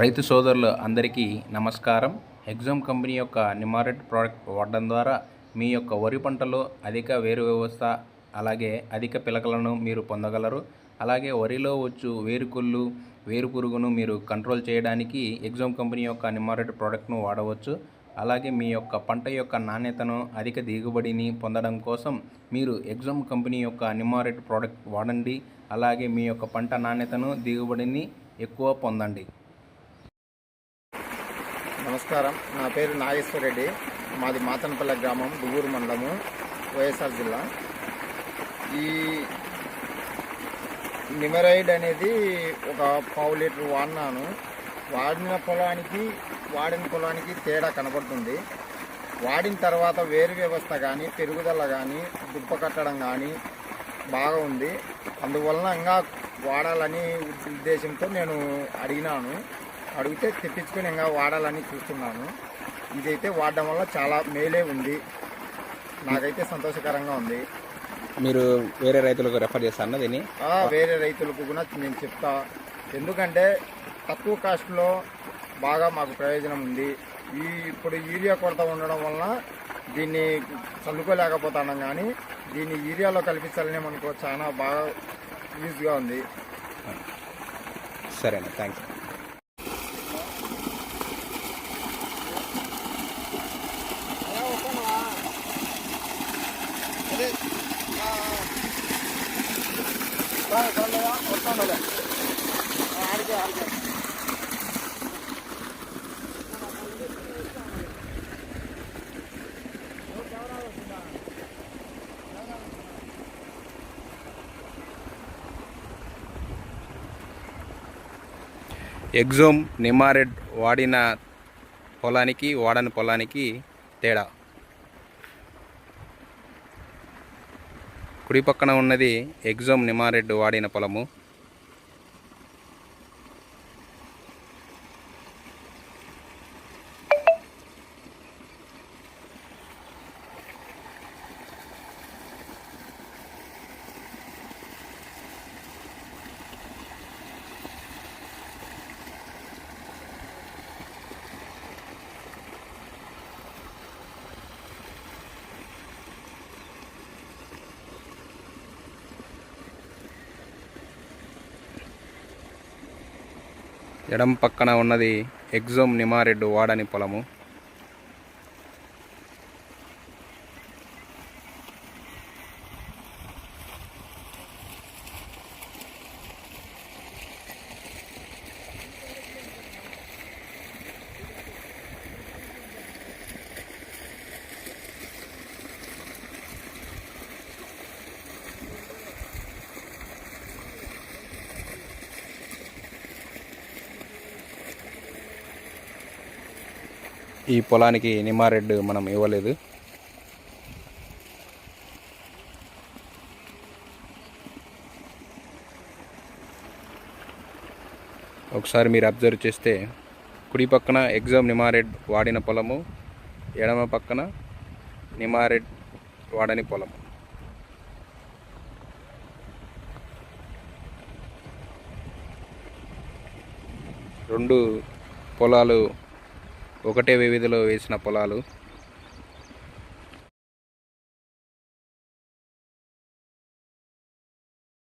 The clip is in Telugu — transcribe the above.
రైతు సోదరులు అందరికీ నమస్కారం. ఎగ్జామ్ కంపెనీ యొక్క నిమారెట్ ప్రోడక్ట్ వాడడం ద్వారా మీ యొక్క వరి పంటలో అధిక వేరు వ్యవస్థ అలాగే అధిక పిలకలను మీరు పొందగలరు. అలాగే వరిలో వచ్చు వేరుకుళ్ళు వేరు పురుగును మీరు కంట్రోల్ చేయడానికి ఎగ్జామ్ కంపెనీ యొక్క నిమారెట్ ప్రోడక్ట్ను వాడవచ్చు. అలాగే మీ యొక్క పంట యొక్క నాణ్యతను అధిక దిగుబడిని పొందడం కోసం మీరు ఎగ్జామ్ కంపెనీ యొక్క నిమారెట్ ప్రోడక్ట్ వాడండి. అలాగే మీ యొక్క పంట నాణ్యతను దిగుబడిని ఎక్కువ పొందండి. నమస్కారం. నా పేరు నాగేశ్వర రెడ్డి. మాది మాతనపల్లె గ్రామం దువ్వూరు మండలము వైఎస్ఆర్ జిల్లా. ఈ నిమరైడ్ అనేది ఒక పావు లీటర్ వాడినాను. వాడిన పొలానికి వాడిన పొలానికి తేడా కనబడుతుంది. వాడిన తర్వాత వేరు వ్యవస్థ కానీ పెరుగుదల కానీ దుప్ప కట్టడం కానీ బాగా ఉంది. అందువలన ఇంకా వాడాలని ఉద్దేశంతో నేను అడిగినాను. అడిగితే తెప్పించుకొని ఇంకా వాడాలని చూస్తున్నాను. ఇదైతే వాడడం వల్ల చాలా మేలే ఉంది. నాకైతే సంతోషకరంగా ఉంది. మీరు వేరే రైతులకు రెఫర్ చేస్తారా దీన్ని? వేరే రైతులకు కూడా నేను చెప్తా. ఎందుకంటే తక్కువ కాస్ట్లో బాగా మాకు ప్రయోజనం ఉంది. ఈ ఇప్పుడు యూరియా కొరత ఉండడం వలన దీన్ని చల్లుకోలేకపోతున్నాం కానీ దీన్ని యూరియాలో కల్పించాలని మనకు చాలా బాగా యూజ్గా ఉంది. సరే అండి థ్యాంక్స్ ఎగ్జోమ్ నిమారెడ్ వాడిన పొలానికి వాడని పొలానికి తేడా? కుడి పక్కన ఉన్నది ఎగ్జోమ్ నిమారెడ్డు వాడిన పొలము. ఎడం పక్కన ఉన్నది ఎగ్జోమ్ నిమారెడ్డు వాడని పొలము. ఈ పొలానికి నిమారెడ్ మనం ఇవ్వలేదు. ఒకసారి మీరు అబ్జర్వ్ చేస్తే కుడి పక్కన ఎగ్జామ్ నిమారెడ్ వాడిన పొలము ఎడమ పక్కన నిమారెడ్ వాడని పొలము. రెండు పొలాలు ఒకటే వివిధిలో వేసిన పొలాలు.